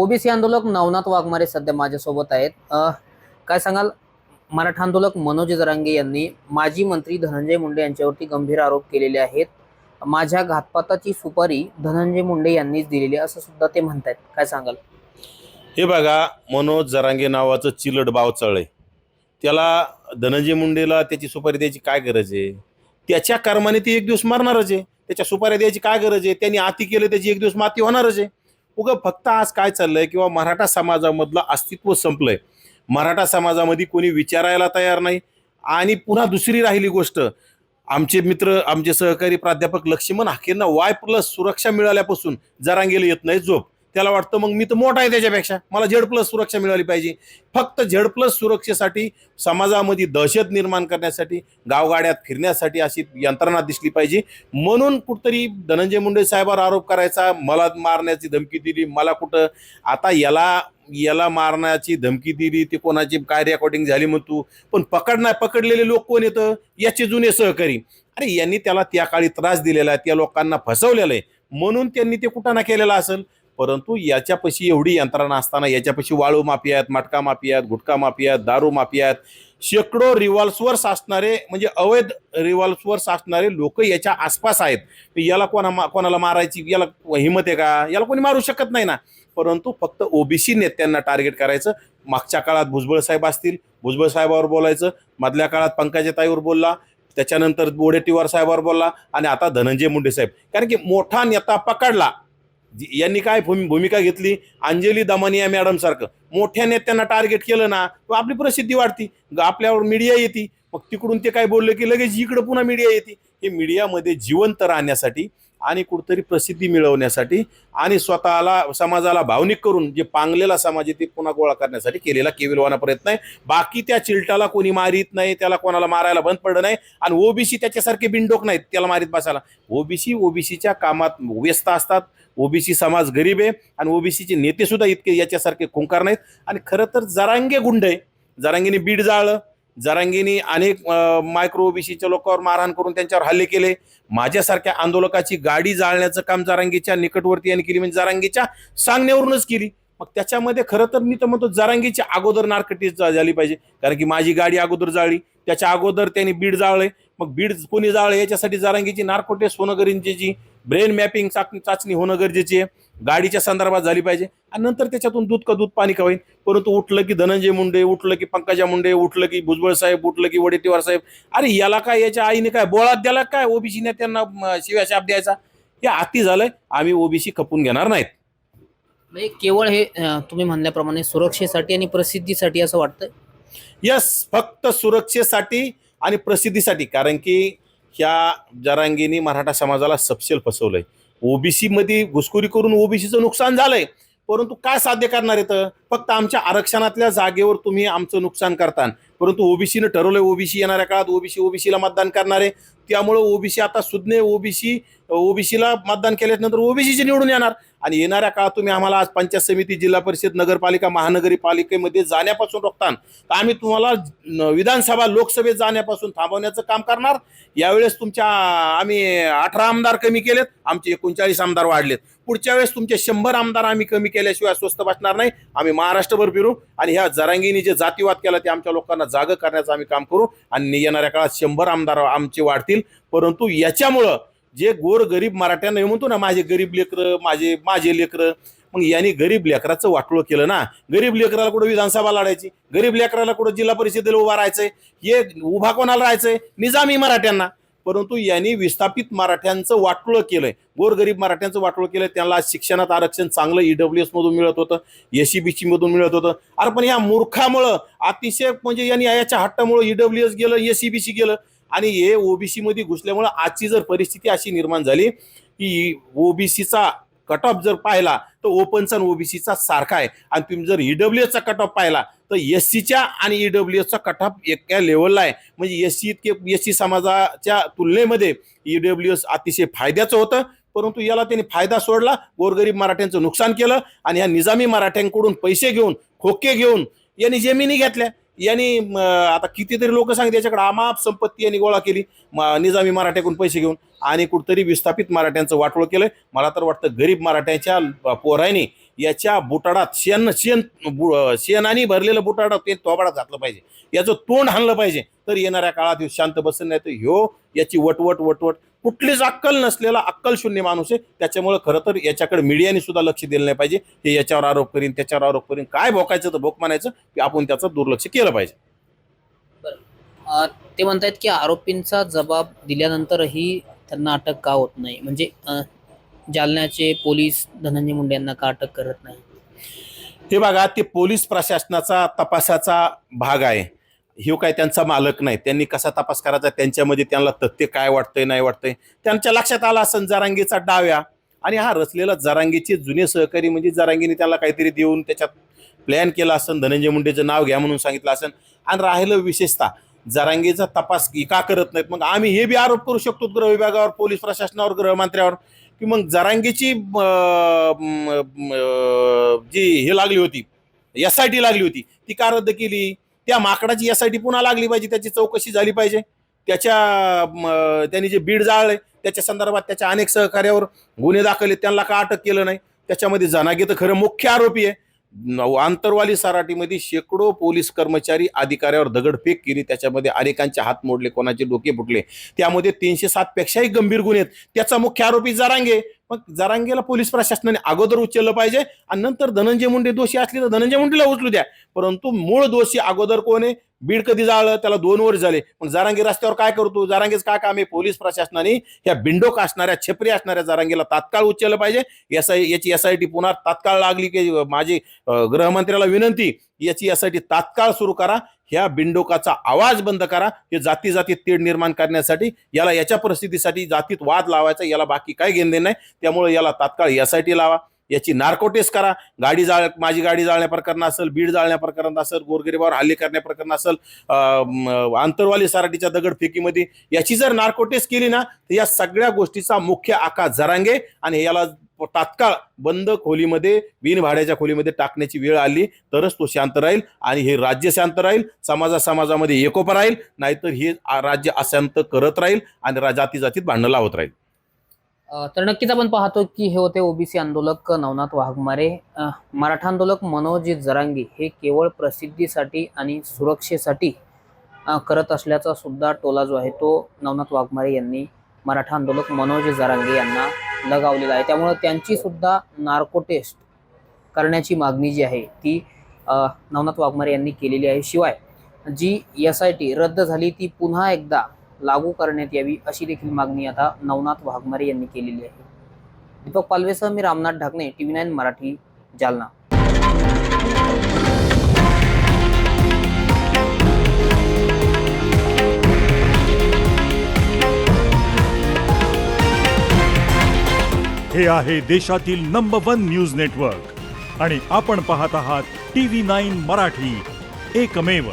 OBC आंदोलक नवनाथ वाघमारे सध्या माझ्यासोबत आहेत. काय सांगाल? मराठा आंदोलक मनोज जरांगे यांनी माजी मंत्री धनंजय मुंडे यांच्यावरती गंभीर आरोप केलेले आहेत. माझ्या घातपाताची सुपारी धनंजय मुंडे यांनीच दिलेली असं सुद्धा ते म्हणतायत. काय सांगाल? हे बघा मनोज जरांगे नावाचं चिलट बावचळ आहे त्याला धनंजय मुंडेला त्याची सुपारी द्यायची काय गरज आहे? त्याच्या कर्माने ती एक दिवस मरणारच आहे. त्याच्या सुपाऱ्या द्यायची काय गरज आहे? त्यांनी आती केलं त्याची एक दिवस माती होणारच आहे. उगं फक्त आज काय चाललंय किंवा मराठा समाजामधलं अस्तित्व संपलंय. मराठा समाजामध्ये कोणी विचारायला तयार नाही. आणि पुन्हा दुसरी राहिली गोष्ट. आमचे मित्र आमचे सहकारी प्राध्यापक लक्ष्मण हाकेंना वाय प्लस सुरक्षा मिळाल्यापासून जरांगेला येत नाही झोप. त्याला वाटतं मग मी तर मोठा आहे त्याच्यापेक्षा. मला झेड प्लस सुरक्षा मिळाली पाहिजे. फक्त झेड प्लस सुरक्षेसाठी समाजामध्ये दहशत निर्माण करण्यासाठी गावगाड्यात फिरण्यासाठी अशी यंत्रणा दिसली पाहिजे. म्हणून कुठतरी धनंजय मुंडे साहेबावर आरोप करायचा मला मारण्याची धमकी दिली मला कुठं आता याला याला मारण्याची धमकी दिली ते कोणाची काय रेकॉर्डिंग झाली मग तू पण पकडणार पकडलेले लोक कोण येतं याचे जुने सहकारी. अरे यांनी त्याला त्या काळी त्रास दिलेला आहे त्या लोकांना फसवलेलं आहे. म्हणून त्यांनी ते कुठं ना केलेलं असेल. परंतु याच्यापाशी एवढी यंत्रणा असताना याच्यापाशी वाळू माफिया आहेत मटका माफिया आहेत गुटखा माफिया आहेत दारू माफिया आहेत शेकडो रिव्हॉल्व्सवर साचणारे म्हणजे अवैध रिव्हॉल्व्सवर साचणारे लोक याच्या आसपास आहेत. याला कोणा मा- कोणाला मारायची याला हिंमत आहे का? याला कोणी मारू शकत नाही ना. परंतु फक्त ओबीसी नेत्यांना टार्गेट करायचं. मागच्या काळात भुजबळ साहेब असतील भुजबळ साहेबावर बोलायचं. मधल्या काळात पंकजा ताईवर बोलला त्याच्यानंतर बोडेटीवार साहेबावर बोलला आणि आता धनंजय मुंडे साहेब. कारण की मोठा नेता पकडला. यांनी काय भूमि- भूमिका घेतली? अंजली दमानिया मॅडम सारखं. मोठ्या नेत्यांना टार्गेट केलं ना तर आपली प्रसिद्धी वाढती. ग- आपल्यावर मीडिया येते. मग तिकडून ते काय बोललं की लगेच इकडं पुन्हा मीडिया येते. हे मीडियामध्ये जिवंत राहण्यासाठी आणि कुठतरी प्रसिद्धी मिळवण्यासाठी आणि स्वतःला समाजाला भावनिक करून जे पांगलेला समाज आहे ते पुन्हा गोळा करण्यासाठी केलेला केविलवाना प्रयत्न आहे. बाकी त्या चिलटाला कोणी मारित नाही त्याला कोणाला मारायला बंद पडलं नाही आणि ओबीसी त्याच्यासारखे बिंडोक नाहीत त्याला मारित बसायला. ओबीसी ओबीसीच्या कामात व्यस्त असतात. ओबीसी समाज गरीब आहे आणि ओबीसीचे नेतेसुद्धा इतके याच्यासारखे खुंकार नाहीत. आणि खरं तर जरांगे गुंड आहे. जरांगीने बीड जाळलं. जरांगीने अनेक मायक्रो ओबीसीच्या लोकांवर मारहाण करून त्यांच्यावर हल्ले केले. माझ्यासारख्या आंदोलकाची गाडी जाळण्याचं काम जारांगीच्या निकटवर्ती यांनी केली. म्हणजे जरांगीच्या सांगण्यावरूनच केली. मग त्याच्यामध्ये खरं तर मी तर म्हणतो जरांगीची अगोदर नारकटीच झाली पाहिजे. कारण की माझी गाडी अगोदर जाळली. त्याच्या अगोदर त्यांनी बीड जाळले मग बीड कोणी जाळले याच्यासाठी जरांगीची नार्कोटेस सोनगरींची जी ब्रेन मॅपिंग चाचणी होणं गरजेची आहे. गाडीच्या संदर्भात झाली पाहिजे. आणि नंतर त्याच्यातून दूध का दूध पाणी का होईल परंतु उठलं की धनंजय मुंडे उठलं की पंकजा मुंडे उठलं की भुजबळ साहेब उठलं की वडेट्टीवार साहेब. अरे याला काय याच्या आईने काय बोळात द्याला काय ओबीसी नेत्यांना शिव्या शाप द्यायचा? हे अति झालंय. आम्ही ओबीसी खपून घेणार नाहीत. म्हणजे केवळ हे तुम्ही म्हणल्याप्रमाणे सुरक्षेसाठी आणि प्रसिद्धीसाठी असं वाटतंय? यस फक्त सुरक्षेसाठी आणि प्रसिद्धीसाठी. कारण की ह्या जरांगीने मराठा समाजाला सपशेल फसवलंय. ओबीसी मध्ये घुसखोरी करून ओबीसीचं नुकसान झालंय. परंतु काय साध्य करणार येतं फक्त आमच्या आरक्षणातल्या जागेवर तुम्ही आमचं नुकसान करता परंतु ओबीसीनं ठरवलंय ओबीसी येणाऱ्या काळात ओबीसी ओबीसीला मतदान करणार. आहे त्यामुळे ओबीसी आता सुज्ञ ओबीसी ओबीसीला मतदान केल्यानंतर ओबीसीचे निवडून येणार. आणि येणाऱ्या काळात तुम्ही आम्हाला आज पंचायत समिती जिल्हा परिषद नगरपालिका महानगरीपालिकेमध्ये जाण्यापासून रोखतान तर आम्ही तुम्हाला विधानसभा लोकसभेत जाण्यापासून थांबवण्याचं काम करणार. यावेळेस तुमच्या आम्ही अठरा आमदार कमी केलेत. आमचे एकोणचाळीस आमदार वाढलेत. पुढच्या वेळेस तुमचे शंभर आमदार आम्ही कमी केल्याशिवाय स्वस्त बसणार नाही. आम्ही महाराष्ट्रभर फिरू आणि ह्या जरांगीने जे जातीवाद केला ते आमच्या लोकांना जाग करण्याचं आम्ही काम करू आणि येणाऱ्या काळात शंभर आमदार आमचे वाढतील. परंतु याच्यामुळं जे गोर गरीब मराठ्यांना म्हणतो ना माझे गरीब लेकरं माझे माझे लेकरं मग यांनी गरीब लेकराचं वाटोळं केलं ना. गरीब लेकराला कुठं विधानसभा लढायची? गरीब लेकराला कुठं जिल्हा परिषदेला उभा राहायचंय? हे उभा कोणाला राहायचंय? निजामी मराठ्यांना. परंतु यांनी विस्थापित मराठ्यांचं वाटोळं केलंय. गोरगरीब मराठ्यांचं वाटोळं केलंय. त्यांना शिक्षणात आरक्षण चांगलं ईडब्ल्यू एस मधून मिळत होतं एसीबीसी मधून मिळत होतं. अरे पण या मूर्खामुळं अतिशय म्हणजे यांनी याच्या हट्टामुळं ईडब्ल्यू एस गेलं एसीबीसी गेलं. आणि हे ओबीसी मध्ये घुसल्यामुळं आजची जर परिस्थिती अशी निर्माण झाली की ओबीसीचा कट ऑफ जर पाहिला तर ओपनचा आणि ओबीसीचा सारखा आहे. आणि तुम्ही जर ईडब्ल्यूएसचा कट ऑफ पाहिला तर एस सीच्या आणि ईडब्ल्यूएसचा एसचा कटाप एका लेवलला आहे. म्हणजे एस सी इतके एस सी समाजाच्या तुलनेमध्ये ईडब्ल्यू एस अतिशय फायद्याचं होतं. परंतु याला त्यांनी फायदा सोडला गोरगरीब मराठ्यांचं नुकसान केलं आणि ह्या निजामी मराठ्यांकडून पैसे घेऊन खोके घेऊन यांनी जमिनी घेतल्या. यांनी आता कितीतरी लोक सांगते याच्याकडे अमाप संपत्ती यांनी गोळा केली. म- निजामी मराठ्याकडून पैसे घेऊन आणि कुठतरी विस्थापित मराठ्यांचं वाटोळ केलं मला तर वाटतं गरीब मराठ्याच्या पोरायने याच्या बुटाडात शेण शेण शेणाने भरलेलं बुटाडात ते तोबाडात घातलं पाहिजे. याचं तोंड हाणलं पाहिजे. तर येणाऱ्या काळात शांत बसन नाही तर ह्यो याची वटवट वटवट कुठलीच अक्कल नसलेला अक्कल शून्य माणूस आहे. त्याच्यामुळे खरं तर याच्याकडे मीडियाने सुद्धा लक्ष दिलं नाही पाहिजे. हे याच्यावर आरोप करीन त्याच्यावर आरोप करीन काय भोकायचं तर भोक मानायचं की आपण त्याचं दुर्लक्ष केलं पाहिजे. ते म्हणतायत की आरोपींचा जबाब दिल्यानंतरही त्यांना अटक का होत नाही? म्हणजे जालन्याचे पोलीस धनंजय मुंडे यांना का अटक करत नाही? हे बघा ते पोलीस प्रशासनाचा तपासाचा भाग आहे. ह्यो काय त्यांचा मालक नाही. त्यांनी कसा तपास करायचा? त्यांच्यामध्ये त्यांना तथ्य काय वाटतंय नाही वाटतंय? त्यांच्या लक्षात आला असन जरांगीचा डाव्या. आणि हा रचलेला जरांगीचे जुने सहकारी म्हणजे जरांगीने त्याला काहीतरी देऊन त्याच्यात प्लॅन केला असन. धनंजय मुंडेचं नाव घ्या म्हणून सांगितलं असन. आणि राहिलं विशेषतः जरांगीचा तपास का करत नाहीत? मग आम्ही हे बी आरोप करू शकतो गृह विभागावर पोलीस प्रशासनावर गृहमंत्र्यावर. की मग जरांगीची जी हे लागली होती एस आय टी लागली होती ती का रद्द केली? त्या माकडाची एस आय टी पुन्हा लागली पाहिजे त्याची चौकशी झाली पाहिजे. त्याच्या त्यांनी जे बीड जाळले त्याच्या संदर्भात त्याच्या अनेक सहकार्यावर गुन्हे दाखल आहेत त्यांना का अटक केलं नाही? त्याच्यामध्ये जनागे तर खरं मुख्य आरोपी आहे. आंतरवाली सराटीमध्ये शेकडो पोलीस कर्मचारी अधिकाऱ्यावर दगडफेक केली. त्याच्यामध्ये अनेकांचे हात मोडले कोणाचे डोके फुटले. त्यामध्ये तीनशे सातपेक्षाही गंभीर गुन्हे आहेत. त्याचा मुख्य आरोपी जारांगे. मग जरांगेला पोलीस प्रशासनाने अगोदर उचललं पाहिजे आणि नंतर धनंजय मुंडे दोषी असले तर धनंजय मुंडेला उचलू द्या. परंतु मूळ दोषी अगोदर कोण आहे? बीड कधी जाळलं? त्याला दोन वर्ष झाले. मग जारांगी रस्त्यावर काय करतो? जारांगेच काय काम आहे? पोलीस प्रशासनाने ह्या बिंडोक असणाऱ्या छपरी असणाऱ्या जारांगीला तात्काळ उचललं पाहिजे. एस आय याची एस आय टी पुन्हा तात्काळ लागली की माझी गृहमंत्र्याला विनंती याची एस आय टी तात्काळ सुरू करा. ह्या बिंडोकाचा आवाज बंद करा. हे जाती जातीत तेढ निर्माण करण्यासाठी याला याच्या परिस्थितीसाठी जातीत वाद लावायचा याला बाकी काय घेणे नाही. त्यामुळे याला तात्काळ एस आय टी लावा. याची नार्कोटेस करा. गाडी जाळ माझी गाडी जाळण्या प्रकरण असेल बीड जाळण्या प्रकरण असेल गोरगरिबावर हल्ले करण्या प्रकरण असेल आंतरवाली सराटीच्या दगडफेकीमध्ये याची जर नार्कोटेस केली ना तर या सगळ्या गोष्टीचा मुख्य आका जरांगे आणि याला तात्काळ बंद खोलीमध्ये बिनभाड्याच्या खोलीमध्ये टाकण्याची वेळ आली तरच तो शांत राहील आणि हे राज्य शांत राहील समाजा समाजामध्ये एकोपा राहील नाहीतर हे राज्य अशांत करत राहील आणि जाती जातीत भांडणं लावत राहील. तर नक्कीच आपण पाहतो की हे होते ओबीसी आंदोलक नवनाथ वाघमारे. मराठा आंदोलक मनोजी जरांगी हे केवळ प्रसिद्धीसाठी आणि सुरक्षेसाठी करत असल्याचा सुद्धा टोला जो आहे तो नवनाथ वाघमारे यांनी मराठा आंदोलक मनोजी जरांगे यांना लगावलेला आहे. त्यामुळे त्यांची सुद्धा नार्को टेस्ट करण्याची मागणी जी आहे ती नवनाथ वाघमारे यांनी केलेली आहे. शिवाय जी एस आय टी रद्द झाली ती पुन्हा एकदा लागू करण्यात यावी अशी देखील मागणी आता नवनाथ वाघमारे यांनी केलेली आहे. दीपक पालवेसह मी Ramnath Dhakne T V nine Marathi Jalna. हे आहे देशातील नंबर वन न्यूज नेटवर्क आणि आपण पाहत आहात टी व्ही नाईन मराठी. एकमेव